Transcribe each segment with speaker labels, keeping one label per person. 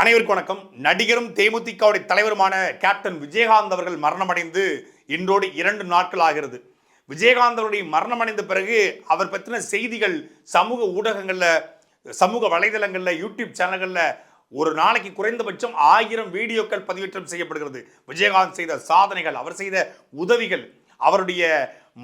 Speaker 1: அனைவருக்கும் வணக்கம். நடிகரும் தேமுதிகவுடைய தலைவருமான கேப்டன் விஜயகாந்த் அவர்கள் மரணமடைந்து இன்றோடு இரண்டு நாட்கள் ஆகிறது. விஜயகாந்த் அவருடைய மரணமடைந்த பிறகு அவர் பற்றின செய்திகள் சமூக ஊடகங்களில் சமூக வலைதளங்களில் யூடியூப் சேனல்களில் ஒரு நாளைக்கு குறைந்தபட்சம் ஆயிரம் வீடியோக்கள் பதிவேற்றம் செய்யப்படுகிறது. விஜயகாந்த் செய்த சாதனைகள் அவர் செய்த உதவிகள் அவருடைய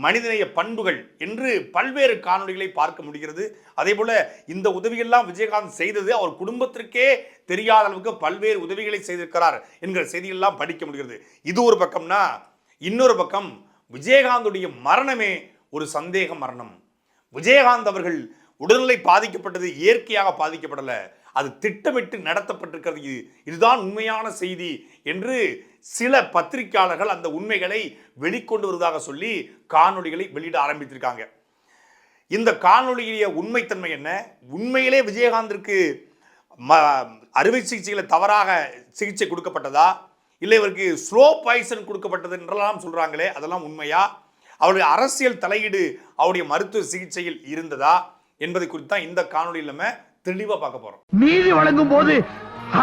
Speaker 1: மனிதநேய பண்புகள் என்று பல்வேறு காணொளிகளை பார்க்க முடிகிறது. அதே போல இந்த உதவியெல்லாம் விஜயகாந்த் செய்தது அவர் குடும்பத்திற்கே தெரியாத அளவுக்கு பல்வேறு உதவிகளை செய்திருக்கிறார் என்கிற செய்தியெல்லாம் படிக்க முடிகிறது. இது ஒரு பக்கம்னா இன்னொரு பக்கம் விஜயகாந்துடைய மரணமே ஒரு சந்தேக மரணம். விஜயகாந்த் அவர்கள் உடல்நிலை பாதிக்கப்பட்டது இயற்கையாக பாதிக்கப்படலை. அது திட்டமிட்டு நடத்தப்பட்டிருக்கிறது. இது இதுதான் உண்மையான செய்தி என்று சில பத்திரிகையாளர்கள் அந்த உண்மைகளை வெளிக்கொண்டு வருவதாக சொல்லி காணொலிகளை வெளியிட ஆரம்பித்திருக்காங்க. இந்த காணொலியுடைய உண்மைத்தன்மை என்ன? உண்மையிலே விஜயகாந்திற்கு ம அறுவை சிகிச்சைகளை தவறாக சிகிச்சை கொடுக்கப்பட்டதா? இல்லை இவருக்கு ஸ்லோ பாய்சன் கொடுக்கப்பட்டது என்றெல்லாம் சொல்கிறாங்களே அதெல்லாம் உண்மையா? அவருடைய அரசியல் தலையீடு அவருடைய மருத்துவ சிகிச்சையில் இருந்ததா என்பதை குறித்து தான் இந்த காணொலியில் நம்ம தெளிவாக பார்க்க போகிறோம்
Speaker 2: நீதி வழங்கும் போது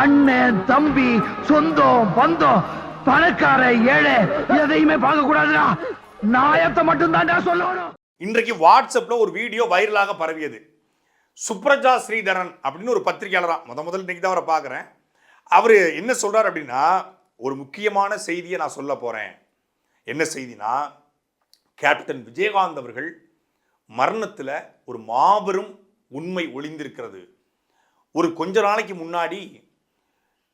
Speaker 2: அண்ணன் தம்பி சொந்தம் பந்தம் பணக்கார ஏழை எதையுமே பார்க்க கூடாதுடா. நாயத்தை மட்டும் தான்டா சொல்லணும்.
Speaker 1: இன்றைக்கு வாட்ஸ்அப்பில் ஒரு வீடியோ வைரலாக பரவியது. சுப்ரஜா ஸ்ரீதரன் அப்படின்னு ஒரு பத்திரிகையாளரா முத முதல்ல இன்னைக்கு தான் அவரை பார்க்குறேன். அவர் என்ன சொல்றார் அப்படின்னா ஒரு முக்கியமான செய்தியை நான் சொல்ல போகிறேன் என்ன செய்தினா கேப்டன் விஜயகாந்த் அவர்கள் மரணத்தில் ஒரு மாபெரும் உண்மை ஒளிந்திருக்கிறது. ஒரு கொஞ்ச நாளைக்கு முன்னாடி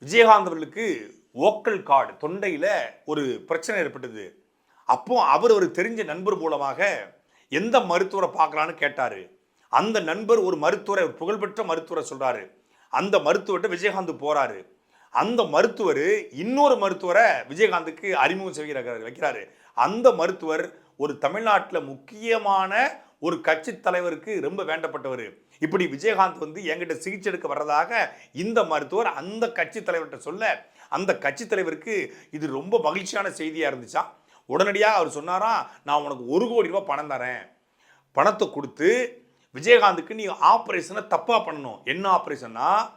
Speaker 1: விஜயகாந்த் அவர்களுக்கு ஓக்கல் கார்டு தொண்டையில் ஒரு பிரச்சனை ஏற்பட்டது. அப்போ அவர் ஒரு தெரிஞ்ச நண்பர் மூலமாக எந்த மருத்துவரை பார்க்கலான்னு கேட்டார். அந்த நண்பர் ஒரு மருத்துவரை ஒரு புகழ்பெற்ற மருத்துவரை சொல்கிறாரு அந்த மருத்துவர்கிட்ட விஜயகாந்த் போகிறாரு அந்த மருத்துவர் இன்னொரு மருத்துவரை விஜயகாந்துக்கு அறிமுகம் செய்கிறார் வைக்கிறாரு. அந்த மருத்துவர் ஒரு தமிழ்நாட்டில் முக்கியமான ஒரு கட்சி தலைவருக்கு ரொம்ப வேண்டப்பட்டவர். இப்படி விஜயகாந்த் வந்து என்கிட்ட சிகிச்சை எடுக்க வர்றதாக இந்த மருத்துவர் அந்த கட்சி தலைவர்கிட்ட சொல்ல அந்த கட்சி தலைவருக்கு இது ரொம்ப மகிழ்ச்சியான செய்தியாக இருந்துச்சா? உடனடியாக அவர் சொன்னாராம் நான் உனக்கு ஒரு கோடி ரூபாய் பணம் தரேன். பணத்தை கொடுத்து விஜயகாந்துக்கு நீ ஆப்ரேஷனை தப்பாக பண்ணணும். என்ன ஆப்ரேஷன்னா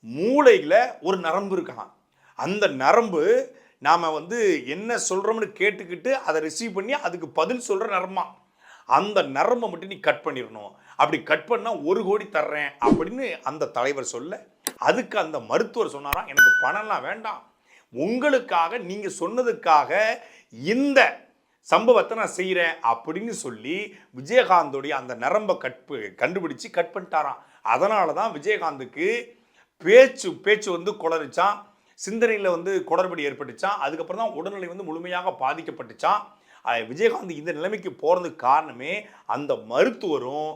Speaker 1: மூளையில் ஒரு நரம்பு இருக்கான். அந்த நரம்பு நாம் வந்து என்ன சொல்கிறோம்னு கேட்டுக்கிட்டு அதை ரிசீவ் பண்ணி அதுக்கு பதில் சொல்கிற நரம்பா. அந்த நரம்பை மட்டும் நீ கட் பண்ணிடணும். அப்படி கட் பண்ணால் ஒரு கோடி தர்றேன் அப்படின்னு அந்த தலைவர் சொல்ல அதுக்கு அந்த மருத்துவர் சொன்னாராம் எனக்கு பணம்லாம் வேண்டாம். உங்களுக்காக நீங்கள் சொன்னதுக்காக இந்த சம்பவத்தை நான் செய்கிறேன் அப்படின்னு சொல்லி விஜயகாந்தோடைய அந்த நரம்பை கட்பு கண்டுபிடிச்சு கட் பண்ணிட்டாராம். அதனால தான் விஜயகாந்துக்கு பேச்சு பேச்சு வந்து குளறிச்சான். சிந்தனையில் வந்து குளறுபடி ஏற்பட்டுச்சான். அதுக்கப்புறம் தான் உடல்நிலை வந்து முழுமையாக பாதிக்கப்பட்டுச்சான். விஜயகாந்த் இந்த நிலைமைக்கு போகிறதுக்கு காரணமே அந்த மருத்துவரும்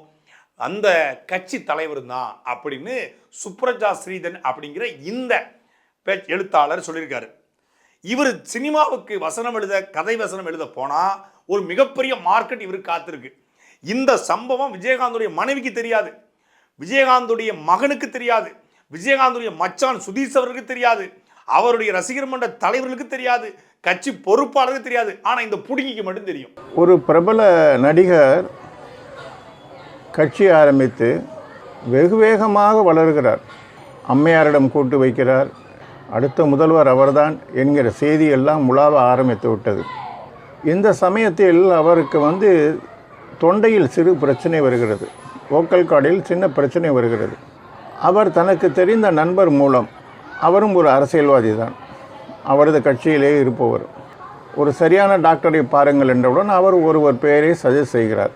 Speaker 1: அந்த கட்சி தலைவர் தான் அப்படின்னு சுப்ரஜா ஸ்ரீதன் அப்படிங்கிற இந்த பே எழுத்தாளர் சொல்லியிருக்காரு. இவர் சினிமாவுக்கு வசனம் எழுத கதை வசனம் எழுத போனால் ஒரு மிகப்பெரிய மார்க்கெட் இவருக்கு காத்திருக்கு. இந்த சம்பவம் விஜயகாந்துடைய மனைவிக்கு தெரியாது. விஜயகாந்துடைய மகனுக்கு தெரியாது. விஜயகாந்துடைய மச்சான் சுதீஷ் அவர்களுக்கு தெரியாது. அவருடைய ரசிகர் மன்ற தலைவர்களுக்கு தெரியாது. கட்சி பொறுப்பாளருக்கு தெரியாது. ஆனால் இந்த புடுங்கிக்கு மட்டும் தெரியும்.
Speaker 3: ஒரு பிரபல நடிகர் கட்சி ஆரம்பித்து வெகு வேகமாக வளர்கிறார். அம்மையாரிடம் கூட்டு வைக்கிறார். அடுத்த முதல்வர் அவர்தான் என்கிற செய்தியெல்லாம் உலாவ ஆரம்பித்து விட்டது. இந்த சமயத்தில் அவருக்கு வந்து தொண்டையில் சிறு பிரச்சனை வருகிறது. ஓக்கல் கார்டில் சின்ன பிரச்சனை வருகிறது. அவர் தனக்கு தெரிந்த நண்பர் மூலம் அவரும் ஒரு அரசியல்வாதி தான் அவரது கட்சியிலே இருப்பவர். ஒரு சரியான டாக்டரை பாருங்கள் என்றவுடன் அவர் ஒருவர் பெயரை சஜஸ்ட் செய்கிறார்.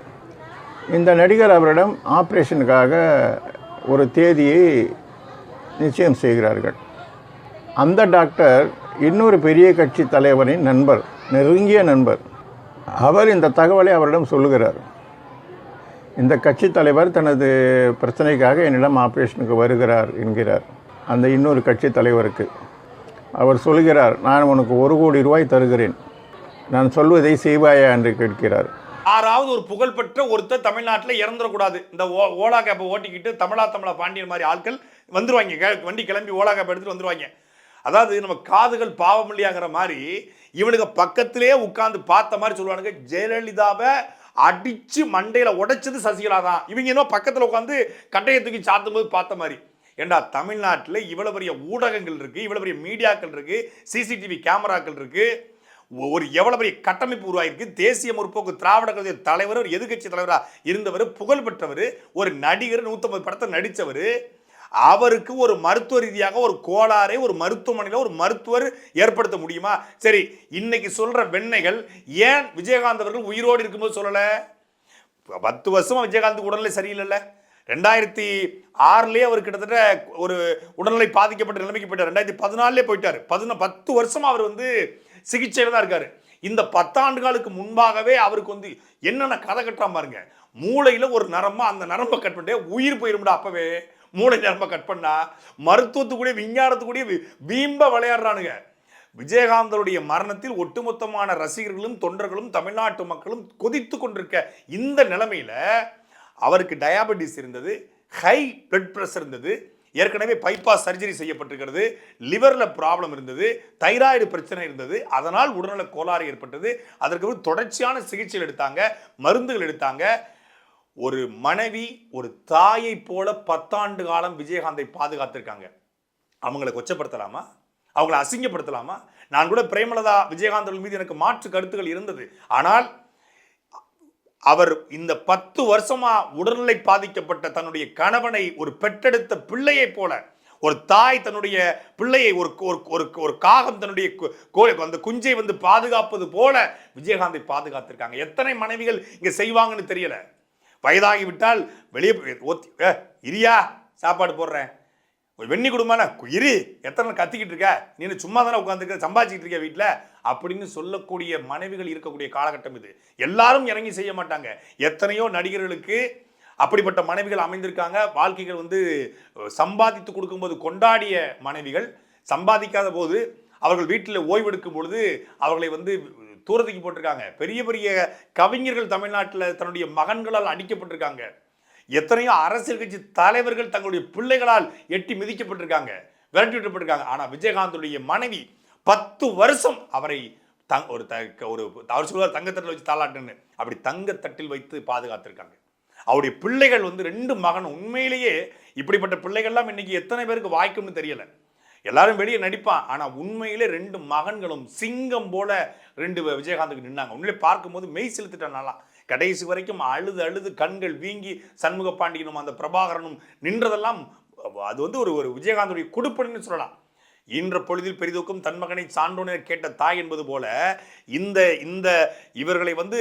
Speaker 3: இந்த நடிகர் அவரிடம் ஆப்ரேஷனுக்காக ஒரு தேதியை நிச்சயம் செய்கிறார்கள். அந்த டாக்டர் இன்னொரு பெரிய கட்சி தலைவரின் நண்பர் நெருங்கிய நண்பர். அவர் இந்த தகவலை அவரிடம் சொல்லுகிறார். இந்த கட்சி தலைவர் தனது பிரச்சனைக்காக என்னிடம் ஆப்ரேஷனுக்கு வருகிறார் என்கிறார். அந்த இன்னொரு கட்சி தலைவருக்கு. அவர் சொல்கிறார் நான் உனக்கு ஒரு கோடி ரூபாய் தருகிறேன். நான் சொல்வதை செய்வாயா? என்று கேட்கிறார்.
Speaker 1: யாராவது ஒரு புகழ்பெற்ற ஒருத்தர் தமிழ்நாட்டில் இறந்துடக்கூடாது. இந்த ஓ ஓலா கேப்பை ஓட்டிக்கிட்டு தமிழா தமிழா பாண்டியன் மாதிரி ஆட்கள் வந்துருவாங்க. வண்டி கிளம்பி ஓலா கேப் எடுத்துகிட்டு வந்துருவாங்க. அதாவது நம்ம காதுகள் பாவம் இல்லையாங்கிற மாதிரி இவனுக்கு பக்கத்திலே உட்காந்து பார்த்த மாதிரி சொல்லுவானுங்க ஜெயலலிதாவை அடித்து மண்டையில் உடைச்சது சசிகலா தான் இவங்க இன்னும் பக்கத்தில் உட்காந்து கட்டையை தூக்கி சாத்தும் போது பார்த்த மாதிரி. ஏண்டா தமிழ்நாட்டில் இவ்வளோ பெரிய ஊடகங்கள் இருக்குது இவ்வளோ பெரிய மீடியாக்கள் இருக்குது சிசிடிவி கேமராக்கள் இருக்குது ஒரு எவ்வளவு பெரிய கட்டமைப்பு உருவாயிருக்கு தேசிய முற்போக்கு திராவிட கழக தலைவர் ஒரு எதிர்க்கட்சி தலைவராக இருந்தவர் புகழ் பெற்றவர் ஒரு நடிகர் நூற்றம்பது படத்தை நடித்தவர் அவருக்கு ஒரு மருத்துவ ரீதியாக ஒரு கோளாறை ஒரு மருத்துவமனையில் ஒரு மருத்துவர் ஏற்படுத்த முடியுமா? சரி இன்னைக்கு சொல்ற வெண்ணைகள் ஏன் விஜயகாந்த் அவர்கள் உயிரோடு இருக்கும்போது சொல்லலை? பத்து வருஷமா விஜயகாந்த் உடல்நிலை சரியில்லைல்ல. ரெண்டாயிரத்தி ஆறுலயே அவர் கிட்டத்தட்ட ஒரு உடல்நிலை பாதிக்கப்பட்ட நிலைமைக்கு போயிட்டார். ரெண்டாயிரத்தி பதினாலே போயிட்டார். பதின பத்து வருஷமா அவர் வந்து சிகிச்சையில் தான் இருக்காரு. இந்த பத்தாண்டுகளுக்கு முன்பாகவே அவருக்கு வந்து என்னென்ன கதை கட்டுறா பாருங்க. மூளையில் ஒரு நரம்பு அந்த நரம்பை கட் பண்ணிட்டே உயிர் போயிரும்டா அப்பவே. மூளை நரம்பை கட் பண்ணா மருத்துவத்துக்குடைய விஞ்ஞானத்துக்குடைய பீம்ப வீம்ப விளையாடுறானுங்க. விஜயகாந்தருடைய மரணத்தில் ஒட்டுமொத்தமான ரசிகர்களும் தொண்டர்களும் தமிழ்நாட்டு மக்களும் கொதித்து கொண்டிருக்க இந்த நிலைமையில் அவருக்கு டயாபெட்டிஸ் இருந்தது ஹை பிளட் ப்ரெஷர் இருந்தது ஏற்கனவே பைபாஸ் சர்ஜரி செய்யப்பட்டிருக்கிறது. லிவரில் ப்ராப்ளம் இருந்தது. தைராய்டு பிரச்சனை இருந்தது. அதனால் உடல்நல கோளாறு ஏற்பட்டது. அதற்கு தொடர்ச்சியான சிகிச்சைகள் எடுத்தாங்க. மருந்துகள் எடுத்தாங்க. ஒரு மனைவி ஒரு தாயை போல பத்தாண்டு காலம் விஜயகாந்தை பாதுகாத்திருக்காங்க. அவங்கள கொச்சப்படுத்தலாமா? அவங்களை அசிங்கப்படுத்தலாமா? நான் கூட பிரேமலதா விஜயகாந்தர்கள் மீது எனக்கு மாற்று கருத்துக்கள் இருந்தது. ஆனால் அவர் இந்த பத்து வருஷமா உடல்நிலை பாதிக்கப்பட்ட தன்னுடைய கணவனை ஒரு பெற்றெடுத்த பிள்ளையைப் போல ஒரு தாய் தன்னுடைய பிள்ளையை ஒரு ஒரு ஒரு காகம் தன்னுடைய கு- கோ- அந்த குஞ்சை வந்து பாதுகாப்பது போல விஜயகாந்தை பாதுகாத்திருக்காங்க. எத்தனை மனைவிகள் இங்க செய்வாங்கன்னு தெரியல. வயதாகிவிட்டால் வெளியே போய் ஏ, இரியா சாப்பாடு போடுறேன். ஒரு வெண்ணி குடும்பம்னா இரு எத்தனை நாள் கத்திக்கிட்டு இருக்க? நீ சும்மா தானே உட்காந்துருக்க சம்பாதிச்சிக்கிட்டு இருக்க வீட்டில் அப்படின்னு சொல்லக்கூடிய மனைவிகள் இருக்கக்கூடிய காலகட்டம் இது. எல்லாரும் இறங்கி செய்ய மாட்டாங்க. எத்தனையோ நடிகர்களுக்கு அப்படிப்பட்ட மனைவிகள் அமைந்திருக்காங்க. வாழ்க்கைகள் வந்து சம்பாதித்து கொடுக்கும்போது கொண்டாடிய மனைவிகள் சம்பாதிக்காத போது அவர்கள் வீட்டில் ஓய்வெடுக்கும் பொழுது அவர்களை வந்து தூரத்துக்கு போட்டிருக்காங்க. பெரிய பெரிய கவிஞர்கள் தமிழ்நாட்டில் தன்னுடைய மகன்களால் அடிக்கப்பட்டிருக்காங்க. எத்தனையோ அரசியல் கட்சி தலைவர்கள் தங்களுடைய பிள்ளைகளால் எட்டி மிதிக்கப்பட்டிருக்காங்க விரட்டி விட்டுப்பட்டிருக்காங்க ஆனால் விஜயகாந்துடைய மனைவி பத்து வருஷம் அவரை தங் ஒரு த ஒரு அவர் சொல்லுவார் தங்கத்தட்டில் வச்சு தாளாட்டுன்னு. அப்படி தங்கத்தட்டில் வைத்து பாதுகாத்திருக்காங்க. அவருடைய பிள்ளைகள் வந்து ரெண்டு மகன். உண்மையிலேயே இப்படிப்பட்ட பிள்ளைகள்லாம் இன்றைக்கி எத்தனை பேருக்கு வாய்க்கும்னு தெரியலை. எல்லாரும் வெளியே நடிப்பான். ஆனால் உண்மையிலே ரெண்டு மகன்களும் சிங்கம் போல ரெண்டு விஜயகாந்துக்கு நின்னாங்க. உண்மையிலே பார்க்கும்போது மெய் செலுத்திட்டான் கடைசி வரைக்கும் அழுது அழுது கண்கள் வீங்கி சண்முக பாண்டியனும் அந்த பிரபாகரனும் நின்றதெல்லாம் அது வந்து ஒரு ஒரு விஜயகாந்தனுடைய குடுப்பன்னு சொல்லலாம். இன்ற பொழுதில் பெரிதூக்கும் தன் மகனை கேட்ட தாய் என்பது போல இந்த இந்த இவர்களை வந்து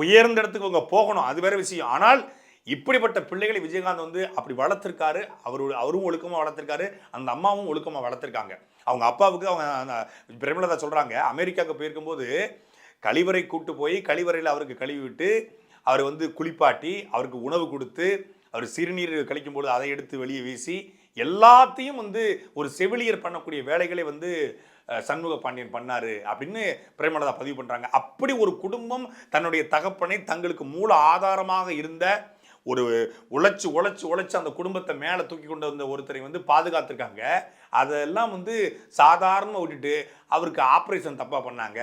Speaker 1: உயர்ந்த இடத்துக்கு அவங்க போகணும் அது வேற விஷயம். ஆனால் இப்படிப்பட்ட பிள்ளைகளை விஜயகாந்த் வந்து அப்படி வளர்த்துருக்காரு அவரு அவரும் ஒழுக்கமாக வளர்த்துருக்காரு அந்த அம்மாவும் ஒழுக்கமாக வளர்த்துருக்காங்க. அவங்க அப்பாவுக்கு அவங்க அந்த பிரேமலதா சொல்கிறாங்க அமெரிக்காவுக்கு போயிருக்கும்போது கழிவறை கூட்டு போய் கழிவறையில் அவருக்கு கழுவி விட்டு அவர் வந்து குளிப்பாட்டி அவருக்கு உணவு கொடுத்து அவர் சிறுநீர் கழிக்கும்போது அதை எடுத்து வெளியே வீசி எல்லாத்தையும் வந்து ஒரு செவிலியர் பண்ணக்கூடிய வேலைகளை வந்து சண்முக பாண்டியன் பண்ணார் அப்படின்னு பிரேமலதா பதிவு பண்ணுறாங்க அப்படி ஒரு குடும்பம் தன்னுடைய தகப்பனை தங்களுக்கு மூல ஆதாரமாக இருந்த ஒரு உழைச்சி உழைச்சி உழைச்சி அந்த குடும்பத்தை மேலே தூக்கி கொண்டு வந்த ஒருத்தரை வந்து பாதுகாத்துருக்காங்க. அதெல்லாம் வந்து சாதாரணமாக விட்டுட்டு அவருக்கு ஆப்ரேஷன் தப்பாக பண்ணாங்க.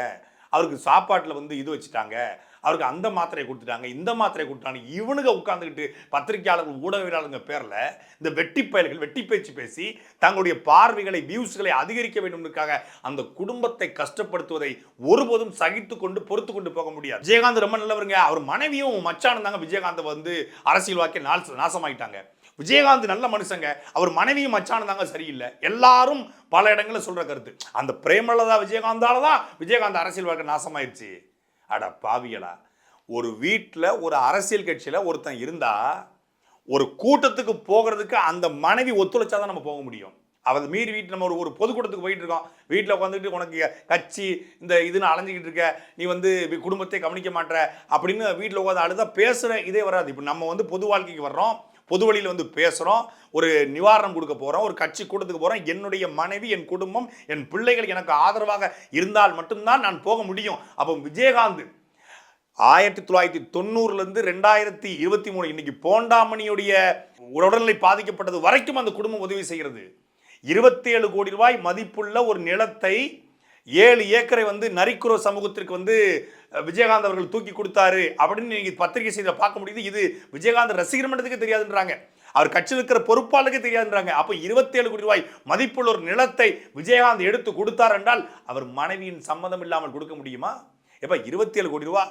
Speaker 1: அவருக்கு சாப்பாட்டில் வந்து இது வச்சுட்டாங்க. அவருக்கு அந்த மாத்திரையை கொடுத்துட்டாங்க. இந்த மாத்திரையை கொடுத்தாங்க இவனுங்க உட்காந்துக்கிட்டு பத்திரிகையாளர்கள் ஊடகவியலாளருங்க பேரில் இந்த வெட்டி பயல்கள் வெட்டி பேச்சு பேசி தங்களுடைய பார்வைகளை வியூஸ்களை அதிகரிக்க வேண்டும்னுக்காக அந்த குடும்பத்தை கஷ்டப்படுத்துவதை ஒருபோதும் சகித்து கொண்டு பொறுத்து கொண்டு போக முடியாது. விஜயகாந்த் ரொம்ப நல்லவருங்க. அவர் மனைவியும் மச்சானந்தாங்க விஜயகாந்த் விஜயகாந்தை வந்து அரசியல் வாக்கை நாசமாயிட்டாங்க. விஜயகாந்த் நல்ல மனுஷங்க. அவர் மனைவியும் மச்சானும் தாங்க சரியில்லை. எல்லாரும் பல இடங்களில் சொல்கிற கருத்து. அந்த பிரேமலதா விஜயகாந்தால தான் விஜயகாந்த் அரசியல் வாழ்க்கை நாசமாயிருச்சு. அட பாவிகளா. ஒரு வீட்டில் ஒரு அரசியல் கட்சியில் ஒருத்தன் இருந்தால் ஒரு கூட்டத்துக்கு போகிறதுக்கு அந்த மனைவி ஒத்துழைச்சா தான் நம்ம போக முடியும். அவள் மீறி வீட்டில் நம்ம ஒரு ஒரு பொதுக்கூட்டத்துக்கு போயிட்டு இருக்கோம். வீட்டில் உட்காந்துட்டு உனக்கு கட்சி இந்த இதுன்னு அலைஞ்சிக்கிட்டு இருக்க நீ வந்து குடும்பத்தை கவனிக்க மாட்டேற அப்படின்னு வீட்டில் உட்காந்து அழுதா பேசுகிற இதே வராது. இப்போ நம்ம வந்து பொது வாழ்க்கைக்கு வர்றோம். பொது வழியில் வந்து பேசுகிறோம் ஒரு நிவாரணம் கொடுக்க போகிறோம் ஒரு கட்சி கூட்டத்துக்கு போகிறோம் என்னுடைய மனைவி என் குடும்பம் என் பிள்ளைகள் எனக்கு ஆதரவாக இருந்தால் மட்டும்தான் நான் போக முடியும். அப்போ விஜயகாந்த் ஆயிரத்தி தொள்ளாயிரத்தி தொண்ணூறுலேருந்து ரெண்டாயிரத்தி இருபத்தி மூணு இன்னைக்கு போண்டாமணியுடைய உடல்நிலை பாதிக்கப்பட்டது வரைக்கும் அந்த குடும்பம் உதவி செய்கிறது. இருபத்தேழு கோடி ரூபாய் மதிப்புள்ள ஒரு நிலத்தை ஏழு ஏக்கரை வந்து நரிக்குறோ சமூகத்திற்கு வந்து விஜயகாந்த் அவர்கள் தூக்கி கொடுத்தாரு அப்படின்னு நீங்கள் பத்திரிகை செய்தியில் பார்க்க முடியுது. இது விஜயகாந்த் ரசிகர் மன்றத்துக்கு தெரியாதுன்றாங்க. அவர் கட்சியில் இருக்கிற பொறுப்பாளருக்கு தெரியாதுன்றாங்க. அப்போ இருபத்தேழு கோடி ரூபாய் மதிப்புள்ள ஒரு நிலத்தை விஜயகாந்த் எடுத்து கொடுத்தார் என்றால் அவர் மனைவியின் சம்மதம் இல்லாமல் கொடுக்க முடியுமா? எப்போ இருபத்தேழு கோடி ரூபா?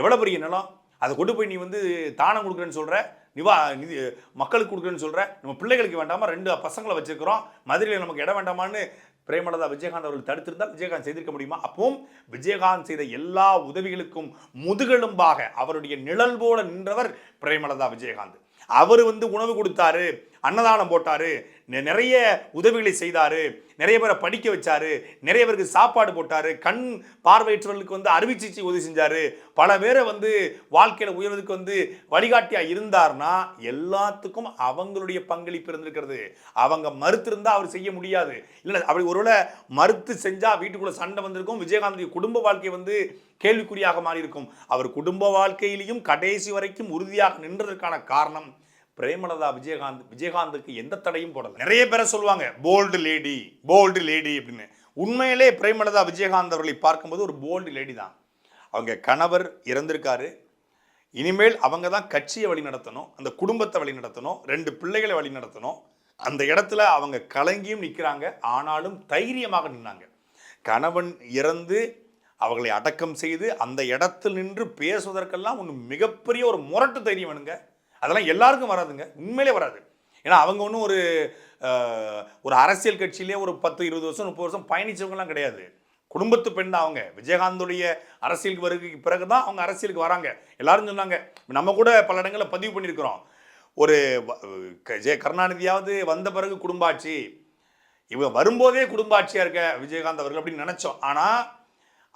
Speaker 1: எவ்வளோ பெரிய நிலம்? அதை கொண்டு போய் நீ வந்து தானம் கொடுக்குறேன்னு சொல்கிற நிவா நிதி மக்களுக்கு கொடுக்குறேன்னு சொல்கிற நம்ம பிள்ளைகளுக்கு வேண்டாமா? ரெண்டு பசங்களை வச்சுருக்கிறோம். மதுரையில் நமக்கு இடம் வேண்டாமான்னு பிரேமலதா விஜயகாந்த் அவர்கள் தடுத்திருந்தால் விஜயகாந்த் செய்திருக்க முடியுமா? அப்பவும் விஜயகாந்த் செய்த எல்லா உதவிகளுக்கும் முதுகெலும்பாக அவருடைய நிழல் போல நின்றவர் பிரேமலதா விஜயகாந்த். அவர் வந்து உணவு கொடுத்தாரு அன்னதானம் போட்டாரு நிறைய உதவிகளை செய்தார். நிறைய பேரை படிக்க வச்சாரு. நிறைய பேருக்கு சாப்பாடு போட்டார். கண் பார்வையற்றவர்களுக்கு வந்து அறுவை சிகிச்சை உதவி செஞ்சார். பல பேரை வந்து வாழ்க்கையில் உயர்வதற்கு வந்து வழிகாட்டியாக இருந்தார்னா எல்லாத்துக்கும் அவங்களுடைய பங்களிப்பு இருந்திருக்கிறது. அவங்க மறுத்திருந்தால் அவர் செய்ய முடியாது. இல்லை அப்படி ஒருவேளை மறுத்து செஞ்சால் வீட்டுக்குள்ளே சண்டை வந்திருக்கும். விஜயகாந்துடைய குடும்ப வாழ்க்கை வந்து கேள்விக்குறியாக மாறியிருக்கும். அவர் குடும்ப வாழ்க்கையிலையும் கடைசி வரைக்கும் உறுதியாக நின்றதற்கான காரணம் பிரேமலதா விஜயகாந்த் விஜயகாந்துக்கு எந்த தடையும் போடல. நிறைய பேரை சொல்லுவாங்க போல்டு லேடி போல்டு லேடி அப்படின்னு. உண்மையிலே பிரேமலதா விஜயகாந்த் அவர்களை பார்க்கும்போது ஒரு போல்டு லேடி தான். அவங்க கணவர் இறந்திருக்காரு. இனிமேல் அவங்க தான் கட்சியை வழி நடத்தணும் அந்த குடும்பத்தை வழி நடத்தணும் ரெண்டு பிள்ளைகளை வழி நடத்தணும். அந்த இடத்துல அவங்க கலங்கியும் நிற்கிறாங்க ஆனாலும் தைரியமாக நின்னாங்க. கணவன் இறந்து அவர்களை அடக்கம் செய்து அந்த இடத்தில் நின்று பேசுவதற்கெல்லாம் ஒன்று மிகப்பெரிய ஒரு முரட்டு தைரியம் வேணுங்க. அதெல்லாம் எல்லாருக்கும் வராதுங்க. உண்மையிலே வராது. ஏன்னா அவங்க ஒன்றும் ஒரு ஒரு அரசியல் கட்சியிலே ஒரு பத்து இருபது வருஷம் முப்பது வருஷம் பயணித்தவங்கலாம் கிடையாது. குடும்பத்து பெண் தான் அவங்க. விஜயகாந்துடைய அரசியலுக்கு வருகைக்கு பிறகு தான் அவங்க அரசியலுக்கு வராங்க. எல்லாரும் சொன்னாங்க. நம்ம கூட பல இடங்களில் பதிவு பண்ணியிருக்கிறோம். ஒரு வ- ஜெய கருணாநிதியாவது வந்த பிறகு குடும்பாட்சி. இவங்க வரும்போதே குடும்பாட்சியாக இருக்க விஜயகாந்த் அவர்கள் அப்படின்னு நினச்சோம். ஆனால்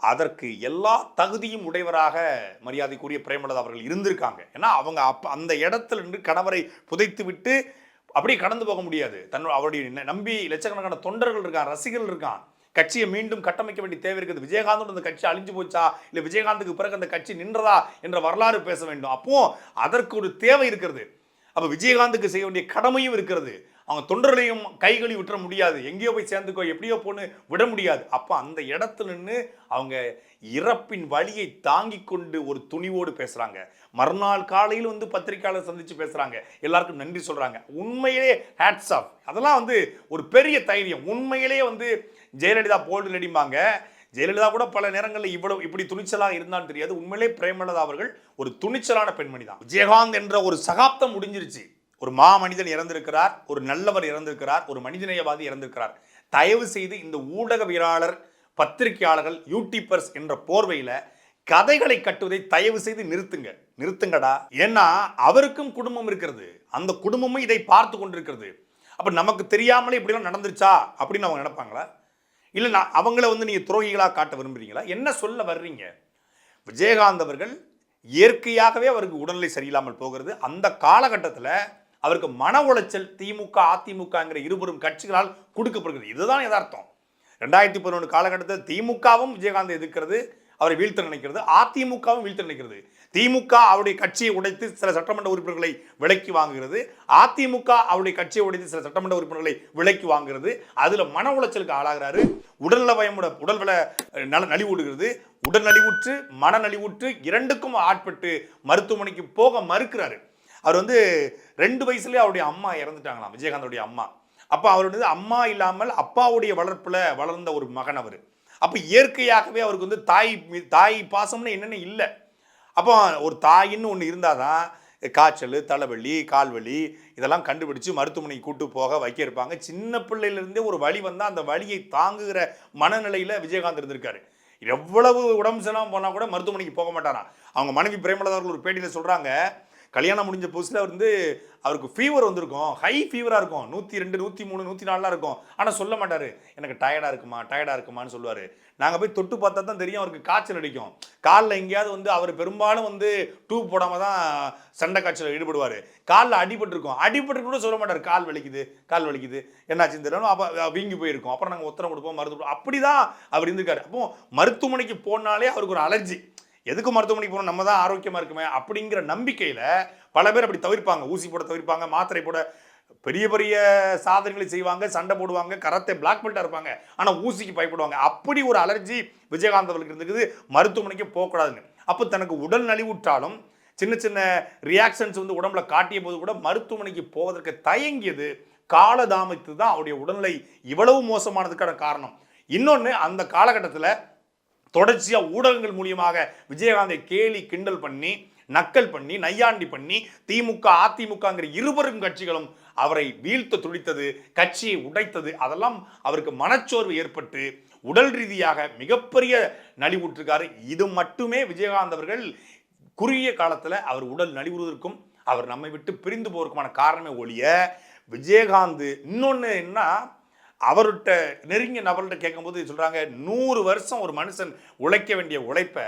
Speaker 1: அதற்கு எல்லா தகுதியும் உடையவராக மரியாதைக்குரிய பிரேமலதா அவர்கள் இருந்திருக்காங்க. ஏன்னா அவங்க அப்போ அந்த இடத்துல நின்று கணவரை புதைத்து விட்டு அப்படியே கடந்து போக முடியாது. தன் அவருடைய ந- நம்பி லட்சக்கணக்கான தொண்டர்கள் இருக்கான் ரசிகர்கள் இருக்கான். கட்சியை மீண்டும் கட்டமைக்க வேண்டிய தேவை இருக்குது. விஜயகாந்தோட அந்த கட்சி அழிஞ்சு போச்சா? இல்லை விஜயகாந்துக்கு பிறகு அந்த கட்சி நின்றதா? என்ற வரலாறு பேச வேண்டும். அப்போ அதற்கு ஒரு தேவை இருக்கிறது. அப்போ விஜயகாந்துக்கு செய்ய வேண்டிய கடமையும் இருக்கிறது. அவங்க தொண்டர்களையும் கைகளி விட்டுற முடியாது. எங்கேயோ போய் சேர்ந்துக்கோ எப்படியோ போன்னு விட முடியாது. அப்போ அந்த இடத்துல நின்று அவங்க இறப்பின் வழியை தாங்கி கொண்டு ஒரு துணிவோடு பேசுகிறாங்க மறுநாள் காலையில் வந்து பத்திரிக்கையாளர் சந்தித்து பேசுகிறாங்க எல்லாருக்கும் நன்றி சொல்கிறாங்க உண்மையிலே ஹேட்ஸ் ஆஃப் அதெல்லாம் வந்து ஒரு பெரிய தைரியம். உண்மையிலேயே வந்து ஜெயலலிதா போல்டு நடிம்பாங்க. ஜெயலலிதா கூட பல நேரங்களில் இவ்வளவு இப்படி துணிச்சலாக இருந்தான்னு தெரியாது. உண்மையிலே பிரேமலதா அவர்கள் ஒரு துணிச்சலான பெண்மணி தான் விஜயகாந்த் என்ற ஒரு சகாப்தம் முடிஞ்சிருச்சு. ஒரு மா மனிதன் இறந்திருக்கிறார் ஒரு நல்லவர் இறந்திருக்கிறார் ஒரு மனிதநேயவாதி இறந்திருக்கிறார். தயவு செய்து இந்த ஊடகவியலாளர் பத்திரிகையாளர்கள் யூடியூபர்ஸ் என்ற போர்வையில் கதைகளை கட்டுவதை தயவு செய்து நிறுத்துங்க. நிறுத்துங்கடா. ஏன்னா அவருக்கும் குடும்பம் இருக்கிறது. அந்த குடும்பமும் இதை பார்த்து கொண்டிருக்கிறது. அப்போ நமக்கு தெரியாமலே இப்படிலாம் நடந்துருச்சா? அப்படின்னு அவங்க நினைப்பாங்களா? இல்லை நான் அவங்கள வந்து நீங்கள் துரோகிகளாக காட்ட விரும்புறீங்களா? என்ன சொல்ல வர்றீங்க? விஜயகாந்த் அவர்கள் இயற்கையாகவே அவருக்கு உடல்நிலை சரியில்லாமல் போகிறது. அந்த காலகட்டத்தில் அவருக்கு மன உளைச்சல் திமுக அதிமுகங்கிற இருபெரும் கட்சிகளால் கொடுக்கப்படுகிறது. இதுதான் யதார்த்தம். ரெண்டாயிரத்தி பதினொன்று காலகட்டத்தில் திமுகவும் விஜயகாந்த் எதிர்க்கிறது அவரை வீழ்த்த நினைக்கிறது அதிமுகவும் வீழ்த்த நினைக்கிறது. திமுக அவருடைய கட்சியை உடைத்து சில சட்டமன்ற உறுப்பினர்களை விலைக்கு வாங்குகிறது. அதிமுக அவருடைய கட்சியை உடைத்து சில சட்டமன்ற உறுப்பினர்களை விலைக்கு வாங்குகிறது. அதில் மன உளைச்சலுக்கு ஆளாகிறாரு. உடல்நல பயமுட உடல்நல அஹ், நல நலிவுடுகிறது உடல் நலிவுற்று மன நலிவுற்று இரண்டுக்கும் ஆட்பட்டு மருத்துவமனைக்கு போக மறுக்கிறாரு. அவர் வந்து ரெண்டு வயசுலேயே அவருடைய அம்மா இறந்துட்டாங்களாம் விஜயகாந்தோடைய அம்மா. அப்போ அவர் வந்து அம்மா இல்லாமல் அப்பாவுடைய வளர்ப்பில் வளர்ந்த ஒரு மகன் அவர். அப்போ இயற்கையாகவே அவருக்கு வந்து தாய் தாய் பாசம்னு என்னென்ன இல்லை. அப்போ ஒரு தாயின்னு ஒன்று இருந்தால் தான் காய்ச்சல் தலைவலி கால்வலி இதெல்லாம் கண்டுபிடிச்சு மருத்துவமனைக்கு கூட்டு போக வைக்க இருப்பாங்க சின்ன பிள்ளையிலேருந்தே ஒரு வழி வந்தால் அந்த வழியை தாங்குகிற மனநிலையில் விஜயகாந்த் இருந்திருக்காரு. எவ்வளவு உடம்பு சரியில்லாம போனால் கூட மருத்துவமனைக்கு போக மாட்டாராம். அவங்க மனைவி பிரேமலதா அவர்கள் ஒரு பேட்டியில் சொல்கிறாங்க கல்யாணம் முடிஞ்ச புதுசில் வந்து அவருக்கு ஃபீவர் வந்திருக்கும். ஹை ஃபீவராக இருக்கும். நூற்றி ரெண்டு நூற்றி மூணு நூற்றி நாலாம் இருக்கும். ஆனால் சொல்ல மாட்டார். எனக்கு டயர்டாக இருக்குமா டயர்டாக இருக்குமான்னு சொல்லுவார். நாங்கள் போய் தொட்டு பார்த்தா தான் தெரியும் அவருக்கு காய்ச்சல் அடிக்கும். காலில் எங்கேயாவது வந்து அவர் பெரும்பாலும் வந்து டூப் போடாமல் தான் சண்டை காய்ச்சல் ஈடுபடுவார். காலில் அடிபட்டிருக்கும். அடிபட்டு கூட சொல்ல மாட்டார். கால் வலிக்குது கால் வலிக்குது. என்னாச்சுன்னு தெரியணும் அப்போ வீங்கி போயிருக்கும். அப்புறம் நாங்கள் உத்தரம் கொடுப்போம் மருந்து அப்படி தான் அவர் இருந்திருக்காரு. அப்போ மருத்துவமனைக்கு போனாலே அவருக்கு ஒரு அலர்ஜி எதுக்கு மருத்துவமனைக்கு போகணும்? நம்ம தான் ஆரோக்கியமாக இருக்குமே அப்படிங்கிற நம்பிக்கையில் பல பேர் அப்படி தவிர்ப்பாங்க. ஊசி போட தவிர்ப்பாங்க மாத்திரை போட பெரிய பெரிய சாதனைகளை செய்வாங்க சண்டை போடுவாங்க கரத்தை பிளாக் பெல்ட்டாக இருப்பாங்க. ஆனால் ஊசிக்கு பயப்படுவாங்க. அப்படி ஒரு அலர்ஜி விஜயகாந்த் அவர்களுக்கு இருந்துக்குது. மருத்துவமனைக்கு போகக்கூடாதுன்னு அப்போ தனக்கு உடல் நலிவுற்றாலும் சின்ன சின்ன ரியாக்ஷன்ஸ் வந்து உடம்புல காட்டிய போது கூட மருத்துவமனைக்கு போவதற்கு தயங்கியது காலதாமத்து தான் அவருடைய உடல்நிலை இவ்வளவு மோசமானதுக்கான காரணம். இன்னொன்று அந்த காலகட்டத்தில் தொடர்ச்சியாக ஊடகங்கள் மூலியமாக விஜயகாந்தை கேலி கிண்டல் பண்ணி நக்கல் பண்ணி நையாண்டி பண்ணி திமுக அதிமுகங்கிற இருவரும் கட்சிகளும் அவரை வீழ்த்த துடித்தது கட்சியை உடைத்தது அதெல்லாம் அவருக்கு மனச்சோர்வு ஏற்பட்டு உடல் ரீதியாக மிகப்பெரிய நலிவுற்றிருக்காரு. இது மட்டுமே விஜயகாந்த் அவர்கள் குறுகிய காலத்தில் அவர் உடல் நலிவுறுவதற்கும் அவர் நம்மை விட்டு பிரிந்து போவதற்குமான காரணமே ஒழிய விஜயகாந்த் இன்னொன்று என்ன அவர்கிட்ட நெருங்கிய நபர்கிட்ட கேட்கும்போது சொல்கிறாங்க நூறு வருஷம் ஒரு மனுஷன் உழைக்க வேண்டிய உழைப்பை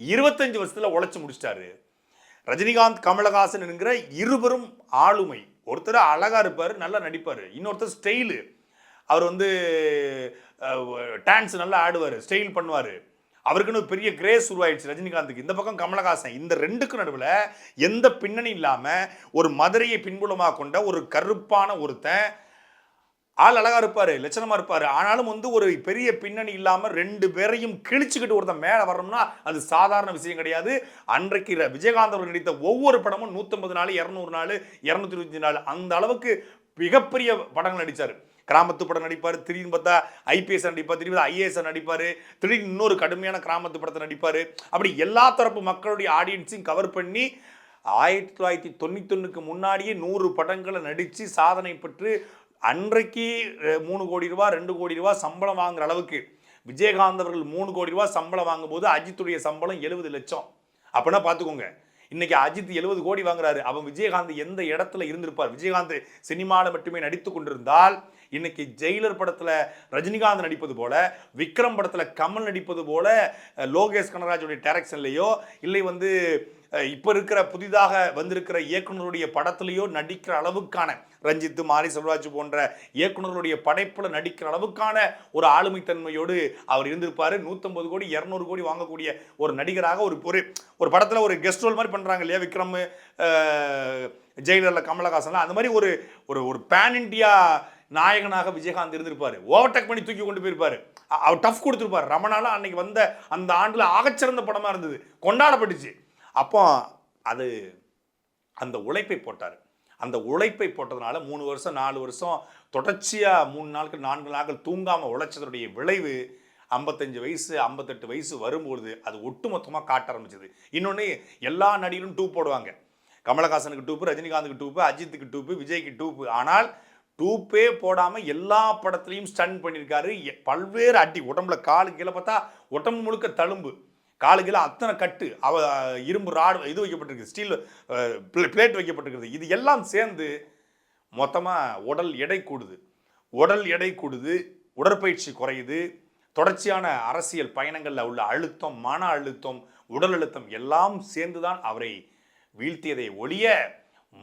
Speaker 1: இருபத்தஞ்சு வருஷத்தில் உழைச்சி முடிச்சிட்டாரு. ரஜினிகாந்த் கமலஹாசன் என்கிற இருவரும் ஆளுமை. ஒருத்தர் அழகா இருப்பார் நல்லா நடிப்பார். இன்னொருத்தர் ஸ்டைலு. அவர் வந்து டான்ஸ் நல்லா ஆடுவார் ஸ்டைல் பண்ணுவார். அவருக்குன்னு ஒரு பெரிய கிரேஸ் உருவாயிடுச்சு ரஜினிகாந்துக்கு. இந்த பக்கம் கமலஹாசன். இந்த ரெண்டுக்கும் நடுவில் எந்த பின்னணி இல்லாமல் ஒரு மதுரையை பின்புலமாக கொண்ட ஒரு கருப்பான ஒருத்தன் ஆள் அழகா இருப்பார் லட்சணமாக இருப்பார். ஆனாலும் வந்து ஒரு பெரிய பின்னணி இல்லாமல் ரெண்டு பேரையும் கிழிச்சுக்கிட்டு ஒருத்தன் மேலே வரணும்னா அது சாதாரண விஷயம் கிடையாது. அன்றைக்கு விஜயகாந்த் அவர்கள் நடித்த ஒவ்வொரு படமும் 150 நாள் இரநூறு நாள் இரநூத்தி இருபத்தஞ்சு நாள் அந்த அளவுக்கு மிகப்பெரிய படங்கள் நடித்தார் கிராமத்து படம் நடிப்பார் திடீர்னு பார்த்தா ஐபிஎஸ் நடிப்பார் திடீர்னு ஐஏஎஸ் நடிப்பார் திடீர்னு இன்னொரு கடுமையான கிராமத்து படத்தை நடிப்பார். அப்படி எல்லா தரப்பு மக்களுடைய ஆடியன்ஸையும் கவர் பண்ணி ஆயிரத்தி தொள்ளாயிரத்தி தொண்ணூத்தொன்னுக்கு முன்னாடியே நூறு படங்களை நடித்து சாதனை பெற்று அன்றைக்கு மூணு கோடி ரூபா ரெண்டு கோடி ரூபா சம்பளம் வாங்குற அளவுக்கு விஜயகாந்த் அவர்கள் மூணு கோடி ரூபா சம்பளம் வாங்கும்போது அஜித்துடைய சம்பளம் எழுபது லட்சம். அப்படின்னா பார்த்துக்கோங்க இன்னைக்கு அஜித் எழுபது கோடி வாங்குறாரு. அவன் விஜயகாந்த் எந்த இடத்துல இருந்திருப்பார்? விஜயகாந்த் சினிமாவில் மட்டுமே நடித்து கொண்டிருந்தால் இன்னைக்கு ஜெயிலர் படத்தில் ரஜினிகாந்த் நடிப்பது போல விக்ரம் படத்தில் கமல் நடிப்பது போல லோகேஷ் கனராஜுடைய டேரக்ஷன்லையோ இல்லை வந்து இப்போ இருக்கிற புதிதாக வந்திருக்கிற இயக்குனருடைய படத்துலையோ நடிக்கிற அளவுக்கான ரஞ்சித் மாரி செல்வராஜ் போன்ற இயக்குனர்களுடைய படைப்பில் நடிக்கிற அளவுக்கான ஒரு ஆளுமைத்தன்மையோடு அவர் இருந்திருப்பார். நூற்றம்பது கோடி இரநூறு கோடி வாங்கக்கூடிய ஒரு நடிகராக ஒரு ஒரு ஒரு படத்தில் ஒரு கெஸ்ட் ரோல் மாதிரி பண்ணுறாங்க இல்லையா விக்ரம் ஜெயலலிதா கமலஹாசன்லாம். அந்த மாதிரி ஒரு ஒரு ஒரு பேன் இண்டியா நாயகனாக விஜயகாந்த் இருந்திருப்பார். ஓவர்டேக் பண்ணி தூக்கி கொண்டு போயிருப்பாரு. அவர் டஃப் கொடுத்துருப்பாரு. ரமணால அன்னைக்கு வந்த அந்த ஆண்டில் ஆகச்சிறந்த படமாக இருந்தது. கொண்டாடப்பட்டுச்சு. அப்போ அது அந்த உழைப்பை போட்டார். அந்த உழைப்பை போட்டதுனால மூணு வருஷம் நாலு வருஷம் தொடர்ச்சியாக மூணு நாட்கள் நான்கு நாட்கள் தூங்காமல் உழைச்சதுடைய விளைவு ஐம்பத்தஞ்சு வயசு ஐம்பத்தெட்டு வயசு வரும்பொழுது அது ஒட்டுமொத்தமாக காட்ட ஆரம்பிச்சது. இன்னொன்று எல்லா நடிகரும் டூப் போடுவாங்க. கமலஹாசனுக்கு டூப்பு ரஜினிகாந்துக்கு டூப்பு அஜித்துக்கு டூப்பு விஜய்க்கு டூப்பு. ஆனால் டூப்பே போடாமல் எல்லா படத்துலையும் ஸ்டன் பண்ணியிருக்காரு. எ- பல்வேறு அடி உடம்புல காலு கீழே பார்த்தா உடம்பு முழுக்க தழும்பு. காலுக்கில் அத்தனை கட்டு அவ இரும்பு ராடு இது வைக்கப்பட்டிருக்கு ஸ்டீல் பிளேட் வைக்கப்பட்டிருக்கிறது இது எல்லாம் சேர்ந்து மொத்தமாக உடல் எடை கூடுது. உடல் எடை கூடுது உடற்பயிற்சி குறையுது. தொடர்ச்சியான அரசியல் பயணங்களில் உள்ள அழுத்தம் மன அழுத்தம் உடல் அழுத்தம் எல்லாம் சேர்ந்து தான் அவரை வீழ்த்தியதை ஒழிய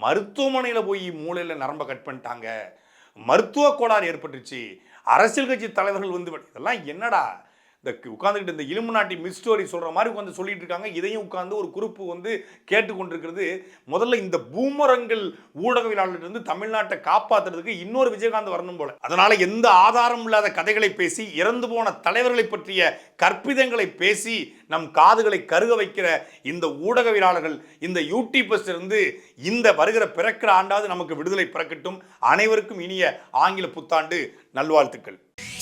Speaker 1: மருத்துவமனையில் போய் மூளையில் நரம்ப கட் பண்ணிட்டாங்க. மருத்துவ கோளாறு ஏற்பட்டுச்சு அரசியல் கட்சி தலைவர்கள் வந்து இதெல்லாம் என்னடா? இந்த உட்காந்துக்கிட்டு இந்த இலுமினாட்டி மிஸ் ஸ்டோரி சொல்கிற மாதிரி உட்காந்து சொல்லிட்டு இருக்காங்க. இதையும் உட்காந்து ஒரு குறிப்பு வந்து கேட்டுக்கொண்டிருக்கிறது. முதல்ல இந்த பூமரங்கள் ஊடகவியலாளர்கிட்ட தமிழ்நாட்டை காப்பாத்துறதுக்கு இன்னொரு விஜயகாந்த் வரணும் போல. அதனால எந்த ஆதாரம் இல்லாத கதைகளை பேசி இறந்து போன தலைவர்களை பற்றிய கற்பிதங்களை பேசி நம் காதுகளை கருக வைக்கிற இந்த ஊடகவியலாளர்கள் இந்த யூடியூபர்ஸ் இருந்து இந்த வருகிற பிறக்கிற ஆண்டாவது நமக்கு விடுதலை பிறக்கட்டும். அனைவருக்கும் இனிய ஆங்கில புத்தாண்டு. நல்வாழ்த்துக்கள்.